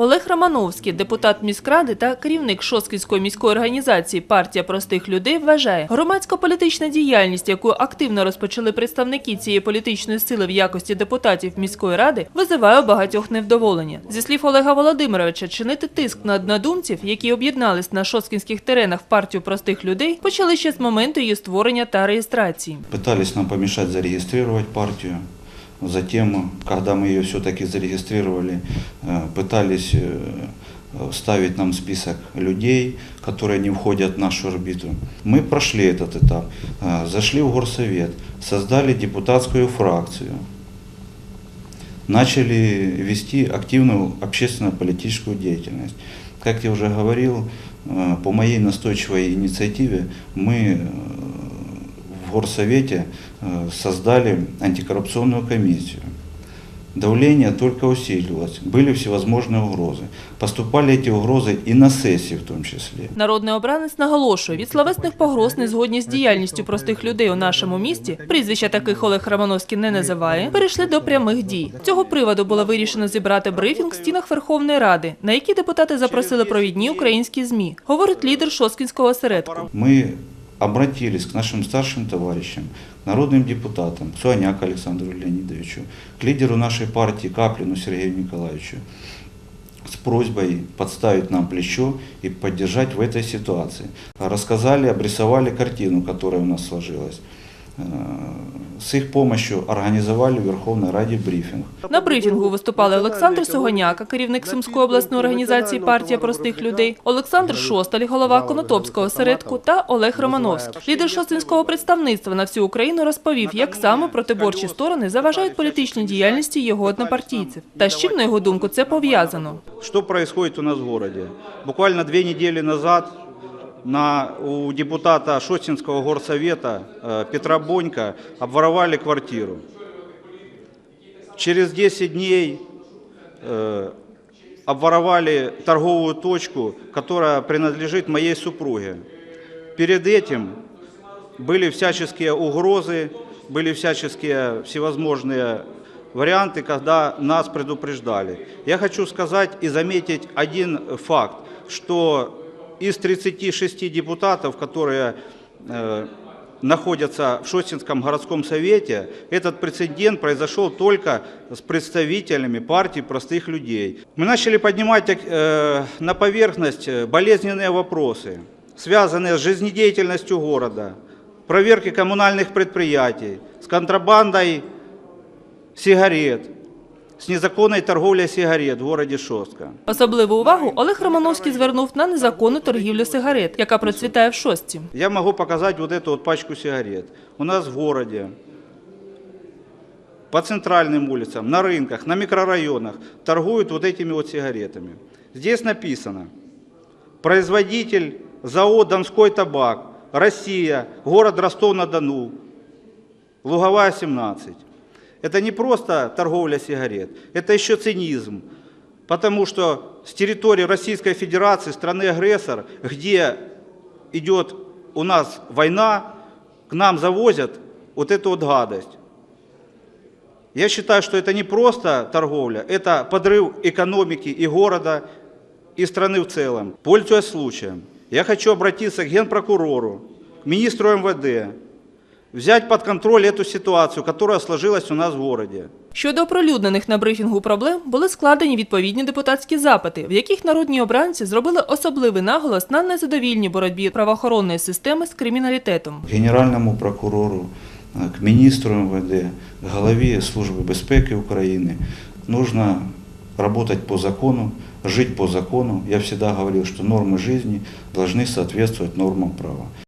Олег Романовський, депутат міськради та керівник Шосткінської міської організації Партія простих людей, вважає, громадсько-політична діяльність, яку активно розпочали представники цієї політичної сили в якості депутатів міської ради, визиває багатьох невдоволення. Зі слів Олега Володимировича, чинити тиск на однодумців, які об'єднались на шосткінських теренах в партію простих людей, почали ще з моменту її створення та реєстрації. Пытались нам помешать зарегистрировать партию. Затем, когда мы ее все-таки зарегистрировали, э, пытались э, вставить нам список людей, которые не входят в нашу орбиту. Мы прошли этот этап, э, зашли в горсовет, создали депутатскую фракцию, начали вести активную общественно-политическую деятельность. Как я уже говорил, э, по моей настойчивой инициативе мы э, в горсовете э, создали антикоррупционную комиссию. Давление только усиливалось, были всевозможные угрозы. Поступали эти угрозы и на сессии в том числе. Народний обранець наголошує, від словесних погроз незгодні з діяльністю простих людей у нашому місті, прізвища таких Олег Романовський не називає, перейшли до прямих дій. З цього приводу було вирішено зібрати брифінг в стінах Верховної Ради, на який депутати запросили провідні українські ЗМІ, говорить лідер Шосткінського осередку. Мы обратились к нашим старшим товарищам, к народным депутатам, к Суаняку Александру Леонидовичу, к лидеру нашей партии Каплину Сергею Николаевичу с просьбой подставить нам плечо и поддержать в этой ситуации. Рассказали, обрисовали картину, которая у нас сложилась. С их помощью организовали в Верховной Раде брифинг. На брифінгу виступали Олександр Сугоняка, керівник Сумської обласної організації Партія простих людей, Олександр Шосталь, голова Конотопського осередку та Олег Романовський. Лідер шостинського представництва на всю Україну розповів, як саме протиборчі сторони заважають політичній діяльності його однопартійців. Та з чим, на його думку, це пов'язано. Что происходит у нас в городе? Буквально две недели назад на, у депутата Шостинского горсовета э, Петра Бонька обворовали квартиру. Через 10 дней э, обворовали торговую точку, которая принадлежит моей супруге. Перед этим были всяческие угрозы, были всяческие всевозможные варианты, когда нас предупреждали. Я хочу сказать и заметить один факт, что из 36 депутатов, которые э, находятся в Шостинском городском совете, этот прецедент произошел только с представителями партии простых людей. Мы начали поднимать э, на поверхность э, болезненные вопросы, связанные с жизнедеятельностью города, проверки коммунальных предприятий, с контрабандой сигарет, с незаконной торговлей сигарет в городе Шостка. Особливу увагу Олег Романовський звернув на незаконну торгівлю сигарет, яка процвітає в шостці. Я могу показать вот эту вот пачку сигарет. У нас в городе, по центральным улицам, на рынках, на микрорайонах торгуют вот этими вот сигаретами. Здесь написано, производитель ЗАО «Донской табак», Россия, город Ростов-на-Дону, Луговая, 17. Это не просто торговля сигарет, это еще цинизм. Потому что с территории Российской Федерации, страны-агрессор, где идет у нас война, к нам завозят вот эту вот гадость. Я считаю, что это не просто торговля, это подрыв экономики и города, и страны в целом. Пользуясь случаем, я хочу обратиться к генпрокурору, к министру МВД, взять под контроль эту ситуацию, которая сложилась у нас в городе. Щодо оприлюднених на брифінгу проблем були складені відповідні депутатські запити, в яких народні обранці зробили особливий наголос на незадовільній боротьбі правоохоронної системи з криміналітетом. к генеральному прокурору, э, к министру МВД, к главе Службы безпеки Украины. Нужно работать по закону, жить по закону. Я всегда говорил, что нормы жизни должны соответствовать нормам права.